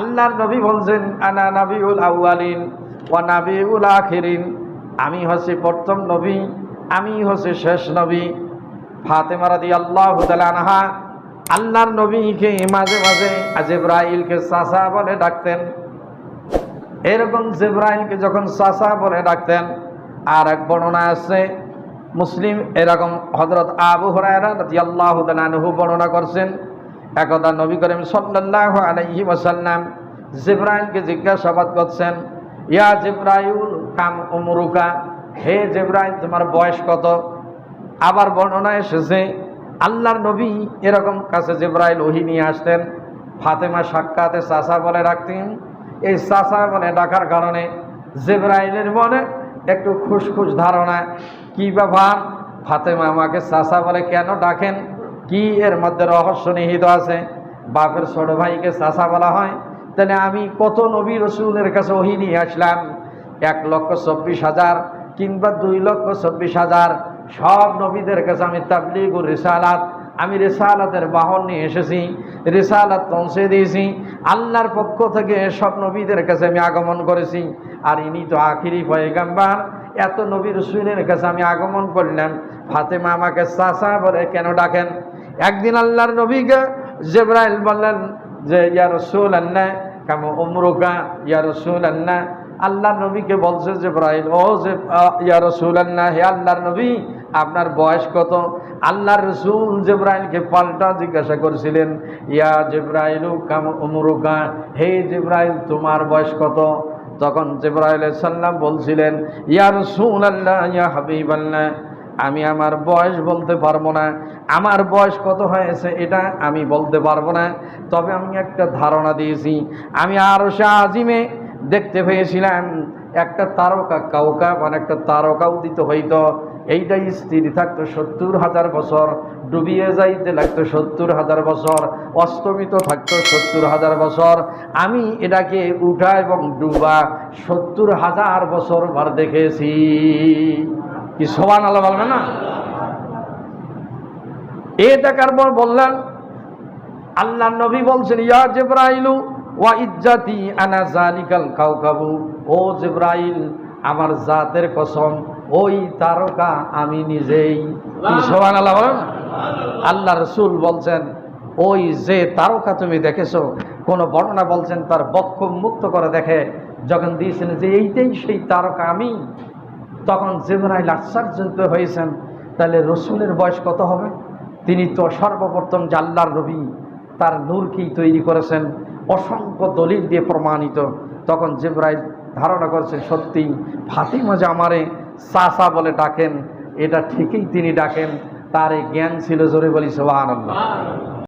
আল্লাহর নবী বলছেন, আনা নাবিউল আউয়ালিন ওয়া নাবিউল আখিরিন। আমি হচ্ছে প্রথম নবী, আমি হচ্ছে শেষ নবী। ফাতেমা রাদিয়াল্লাহু তাআলা আনহা আল্লাহর নবীকে মাঝে মাঝে আজেব্রাইলকে চাচা বলে ডাকতেন। এরকম জেব্রাইলকে যখন চাচা বলে ডাকতেন, আর এক বর্ণনা আছে, মুসলিম এরকম হজরত আবু হরায়রা তাআলা আনহু বর্ণনা করছেন একদা নবী করিম সাল্লাল্লাহু আলাইহি ওয়াসাল্লাম জিব্রাইলকে জিজ্ঞাসাবাদ করছেন, ইয়া জিব্রাইল, কাম উমরুকা? হে জিব্রাইল, তোমার বয়স কত? আবার বর্ণনা এসেছে, আল্লাহর নবী এরকম কাছে জিব্রাইল ওহি নিয়ে আসতেন। ফাতেমা সাক্ষাতে চাচা বলে ডাকতেন। এই চাচা বলে ডাকার কারণে জিব্রাইলের মনে একটু খুশখুশ ধারণা, কি ব্যাপার? ফাতেমা আমাকে চাচা বলে কেন ডাকেন? কি এর মধ্যে রহস্য নিহিত আছে? বাপের ছোট ভাইকে চাচা বলা হয়। তাহলে আমি কত নবী রসুলের কাছে ওহি নিয়ে আসলাম? এক লক্ষ চব্বিশ হাজার কিংবা দুই লক্ষ চব্বিশ হাজার সব নবীদের কাছে আমি তাবলিগ ও রেসালাত, আমি রেসালাতের বাহন নিয়ে এসেছি, রেসালাত পৌঁছে দিয়েছি। আল্লাহর পক্ষ থেকে সব নবীদের কাছে আমি আগমন করেছি। আর ইনি তো আখিরি পয়গাম্বার। এত নবী রসুলের কাছে আমি আগমন করলাম। ফাতেমা আমাকে, চাচা, বলে কেন ডাকেন? একদিন আল্লাহর নবীকে জেব্রাইল বললেন যে, ইয়া রসুল আল্লাহ কাম উমরুকা? ইয়া রসুল আল্লাহ আল্লাহর নবীকে বলছে জেব্রাইল, ও যে ইয়া রসুল আল্লাহ হে আল্লাহর নবী, আপনার বয়স কত? আল্লাহর রসুল জেব্রাইলকে পাল্টা জিজ্ঞাসা করছিলেন, ইয়া জেব্রাইলু, কাম উমরুকা? হে জেব্রাইল, তোমার বয়স কত? তখন জেব্রাইল সাল্লাম বলছিলেন ইয়ার সুন আল্লাহ ইয়া হাবিব আল্লাহ আমি আমার বয়স বলতে পারব না। আমার বয়স কত হয়েছে এটা আমি বলতে পারব না। তবে আমি একটা ধারণা দিয়েছি। আমি আরও আজিমে দেখতে পেয়েছিলাম একটা তারকা কাউকা মানে একটা তারকা উদিত হইত। এইটাই স্থির থাকতো সত্তর হাজার বছর, ডুবিয়ে যাইতে লাগতো সত্তর হাজার বছর, অস্তমিত থাকতো সত্তর হাজার বছর। আমি এটাকে উঠা এবং ডুবা সত্তর হাজার বছর বার দেখেছি। কি সমান আল্লাহ বলবে না? এ দেখার পর বললেন আল্লাহ নবী বলছেন, ইয়া জেব্রাইলু ওয়া ইজ্জাতি আনা জালিকাল কাউকাবু ও জেব্রাইল আমার জাতের কসম ওই তারকা আমি নিজেই। কি আল্লাহ বলেন আল্লাহ রসুল বলছেন ওই যে তারকা তুমি দেখেছ কোন বর্ণনা বলছেন তার বক্ষ মুক্ত করে দেখে। যখন দিয়েছেন যে এইটাই সেই তারকা আমি তখন জেবরাইল আশ্চর্যিত হয়েছেন। তাহলে রসুলের বয়স কত হবে? তিনি তো সর্বপ্রথম জাল্লার রবি তার নূরকেই তৈরি করেছেন। অসংখ্য দলিল দিয়ে প্রমাণিত। তখন জেবরাইল ধারণা করেছেন, সত্যি, ফাতিমা যে আমারে সাসা বলে ডাকেন, এটা ঠিকই তিনি ডাকেন। তার এই জ্ঞান ছিল জোরে বলি সোহান